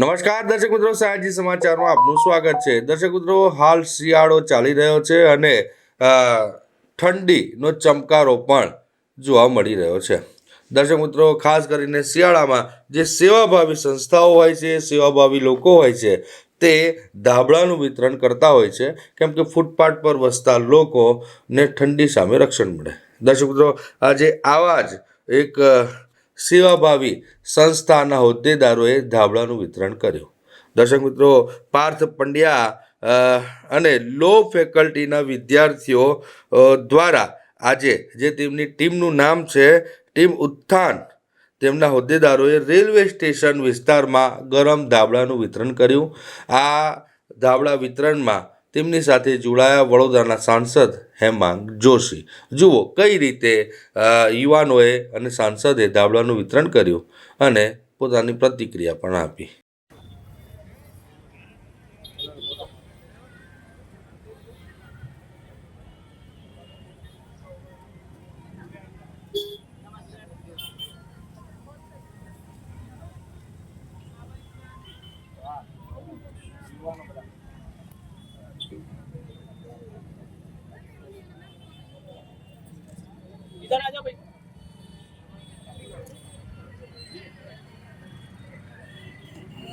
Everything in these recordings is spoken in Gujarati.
નમસ્કાર, દર્શક મિત્રો સયાજી સમાચારમાં આપનું સ્વાગત છે. દર્શક મિત્રો, હાલ શિયાળો ચાલી રહ્યો છે અને ઠંડીનો ચમકારો પણ જોવા મળી રહ્યો છે. દર્શક મિત્રો, ખાસ કરીને શિયાળામાં જે સેવાભાવી સંસ્થાઓ હોય છે, સેવાભાવી લોકો હોય છે, તે ધાબળાનું વિતરણ કરતા હોય છે. કેમ કે ફૂટપાથ પર વસતા લોકોને ઠંડી સામે રક્ષણ મળે. દર્શક મિત્રો, આજે આવા જ એક સેવાભાવી સંસ્થાના હોદ્દેદારોએ ધાબળાનું વિતરણ કર્યું. દર્શક મિત્રો, પાર્થ પંડ્યા અને લો ફેકલ્ટીના વિદ્યાર્થીઓ દ્વારા આજે જે તેમની ટીમનું નામ છે, ટીમ ઉત્થાન, તેમના હોદ્દેદારોએ રેલવે સ્ટેશન વિસ્તારમાં ગરમ ધાબળાનું વિતરણ કર્યું. આ ધાબળા વિતરણમાં તેમની સાથે જોડાયા વડોદરાના સાંસદ હેમાંગ જોશી. જુઓ કઈ રીતે યુવાનોએ અને સાંસદે ધાબળાનું વિતરણ કર્યું અને પોતાની પ્રતિક્રિયા પણ આપી. इधर आ जाओ भाई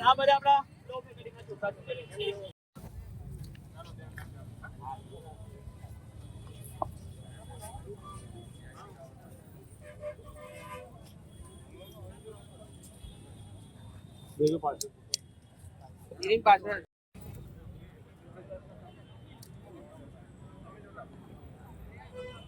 આ બધા આપણા લો ફેકલ્ટીના છોકરા છોકરીઓ છે. એની પાછળ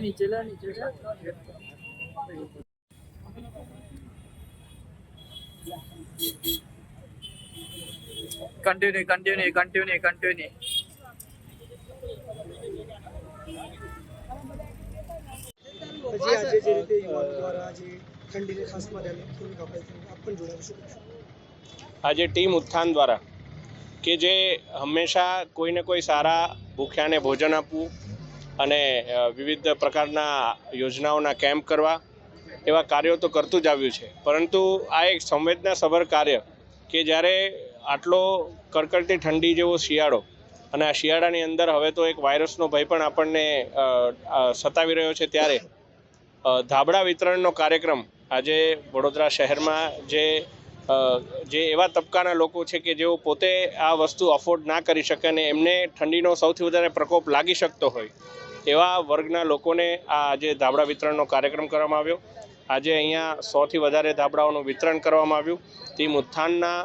ini jalan ini jalan. Continue continue continue continue આજે જે રીતે યુવાનો દ્વારા આજે ઠંડીને ખાસ માર્યાને થોડીક આપણે આપ પણ જોડાવી શકો છો. આજે ટીમ ઉત્થાન દ્વારા કે જે હંમેશા કોઈને કોઈ સારા ભૂખ્યાને ભોજન આપવું અને વિવિધ પ્રકારના યોજનાઓના કેમ્પ કરવા એવા કાર્યો તો કરતું જ આવ્યું છે. પરંતુ આ એક સંવેદનાસભર કાર્ય કે જ્યારે આટલો કડકડતી ઠંડી જેવો શિયાળો અને આ શિયાળાની અંદર હવે તો એક વાયરસનો ભય પણ આપણને સતાવી રહ્યો છે ત્યારે ધાબળા વિતરણનો કાર્યક્રમ આજે વડોદરા શહેરમાં જે જે એવા તબક્કાના લોકો છે કે જેઓ પોતે આ વસ્તુ અફોર્ડ ના કરી શકે અને એમને ઠંડીનો સૌથી વધારે પ્રકોપ લાગી શકતો હોય, એવા વર્ગના લોકોને આ આજે ધાબળા વિતરણનો કાર્યક્રમ કરવામાં આવ્યો. આજે અહીંયા સોથી વધારે ધાબળાઓનું વિતરણ કરવામાં આવ્યું. ટીમ ઉત્થાનના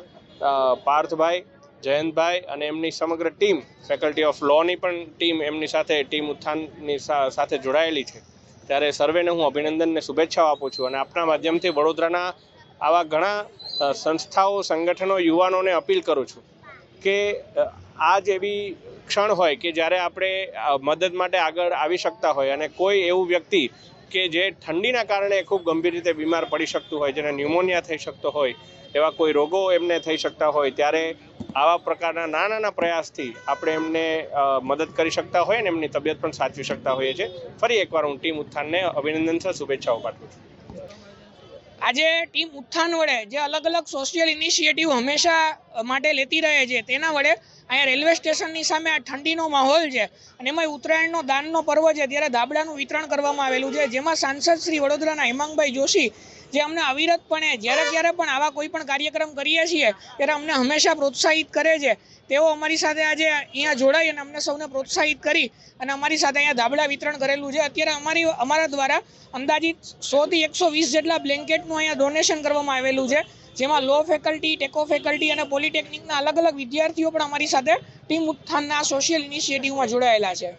પાર્થભાઈ, જયંતભાઈ અને એમની સમગ્ર ટીમ ફેકલ્ટી ઓફ લોની પણ ટીમ એમની સાથે, ટીમ ઉત્થાનની સાથે જોડાયેલી છે. ત્યારે સર્વેને હું અભિનંદનને શુભેચ્છાઓ આપું છું અને આપના માધ્યમથી વડોદરાના આવા ઘણા સંસ્થાઓ, સંગઠનો, યુવાનોને અપીલ કરું છું કે આ એવી ક્ષણ હોય કે જ્યારે આપણે મદદ માટે આગળ આવી શકતા હોય અને કોઈ એવું વ્યક્તિ કે જે ઠંડીના કારણે ખૂબ ગંભીર રીતે બીમાર પડી શકતું હોય, જેને ન્યુમોનિયા થઈ શકતો હોય, એવા કોઈ રોગો એમને થઈ શકતા હોય, ત્યારે આવા પ્રકારના નાના નાના પ્રયાસથી આપણે એમને મદદ કરી શકતા હોય અને એમની તબિયત પણ સાચવી શકતા હોઈએ છીએ. ફરી એકવાર હું ટીમ ઉત્થાનને અભિનંદન સર, શુભેચ્છાઓ પાઠવું છું. આજે ટીમ ઉત્થાન વડે જે અલગ અલગ સોશિયલ ઇનિશિયેટિવ હંમેશા માટે લેતી રહે છે. તેના વડે અહીંયા રેલવે સ્ટેશનની સામે આ ઠંડીનો માહોલ છે અને એમાં ઉત્તરાયણનો દાનનો પર્વ છે. ત્યારે ધાબળાનું વિતરણ કરવામાં આવેલું છે. જેમાં સાંસદ શ્રી વડોદરાના હેમાંગભાઈ જોશી, જે અમને અવિરતપણે, જ્યારે ક્યારે પણ આવા કોઈ પણ કાર્યક્રમ કરીએ છીએ, ત્યારે અમને હંમેશા પ્રોત્સાહિત કરે છે. તેઓ અમારી સાથે આજે અહીંયા જોડાઈ અને અમને સૌને પ્રોત્સાહિત કરી અને અમારી સાથે અહીંયા ધાબળા વિતરણ કરેલું છે. અત્યારે અમારી, અમારા દ્વારા અંદાજિત સોથી એકસો વીસ જેટલા બ્લેન્કેટનું અહીંયા ડોનેશન કરવામાં આવેલું છે. જેમાં લો ફેકલ્ટી ટેકો ફેકલ્ટી અને પોલિટેકનિકના અલગ અલગ વિદ્યાર્થીઓ પણ અમારી સાથે. ટીમ ઉત્થાનના સોશિયલ ઇનિશિયેટિવમાં જોડાયેલા છે.